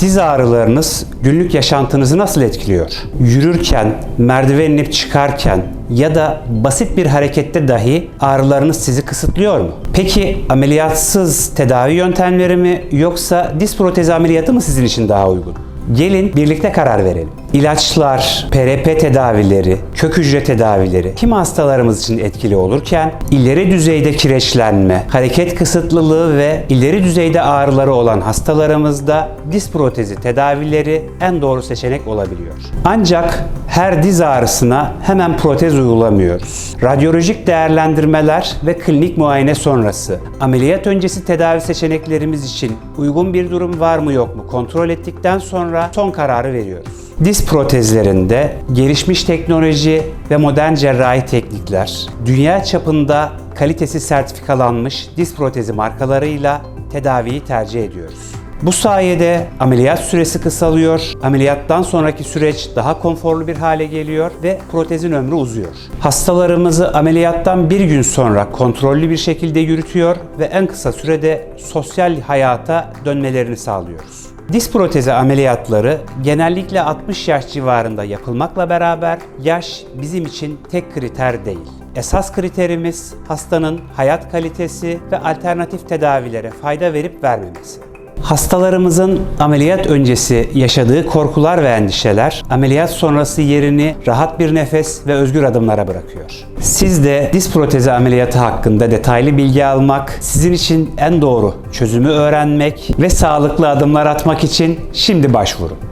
Diz ağrılarınız günlük yaşantınızı nasıl etkiliyor? Yürürken, merdiven inip çıkarken ya da basit bir harekette dahi ağrılarınız sizi kısıtlıyor mu? Peki ameliyatsız tedavi yöntemleri mi yoksa diz protezi ameliyatı mı sizin için daha uygun? Gelin birlikte karar verelim. İlaçlar, PRP tedavileri, kök hücre tedavileri kimi hastalarımız için etkili olurken ileri düzeyde kireçlenme, hareket kısıtlılığı ve ileri düzeyde ağrıları olan hastalarımızda diz protezi tedavileri en doğru seçenek olabiliyor. Ancak her diz ağrısına hemen protez uygulamıyoruz. Radyolojik değerlendirmeler ve klinik muayene sonrası ameliyat öncesi tedavi seçeneklerimiz için uygun bir durum var mı yok mu kontrol ettikten sonra son kararı veriyoruz. Diz protezlerinde gelişmiş teknoloji ve modern cerrahi teknikler, dünya çapında kalitesi sertifikalanmış diz protezi markalarıyla tedaviyi tercih ediyoruz. Bu sayede ameliyat süresi kısalıyor, ameliyattan sonraki süreç daha konforlu bir hale geliyor ve protezin ömrü uzuyor. Hastalarımızı ameliyattan bir gün sonra kontrollü bir şekilde yürütüyor ve en kısa sürede sosyal hayata dönmelerini sağlıyoruz. Diz protezi ameliyatları genellikle 60 yaş civarında yapılmakla beraber yaş bizim için tek kriter değil. Esas kriterimiz hastanın hayat kalitesi ve alternatif tedavilere fayda verip vermemesi. Hastalarımızın ameliyat öncesi yaşadığı korkular ve endişeler ameliyat sonrası yerini rahat bir nefes ve özgür adımlara bırakıyor. Siz de diz protezi ameliyatı hakkında detaylı bilgi almak, sizin için en doğru çözümü öğrenmek ve sağlıklı adımlar atmak için şimdi başvurun.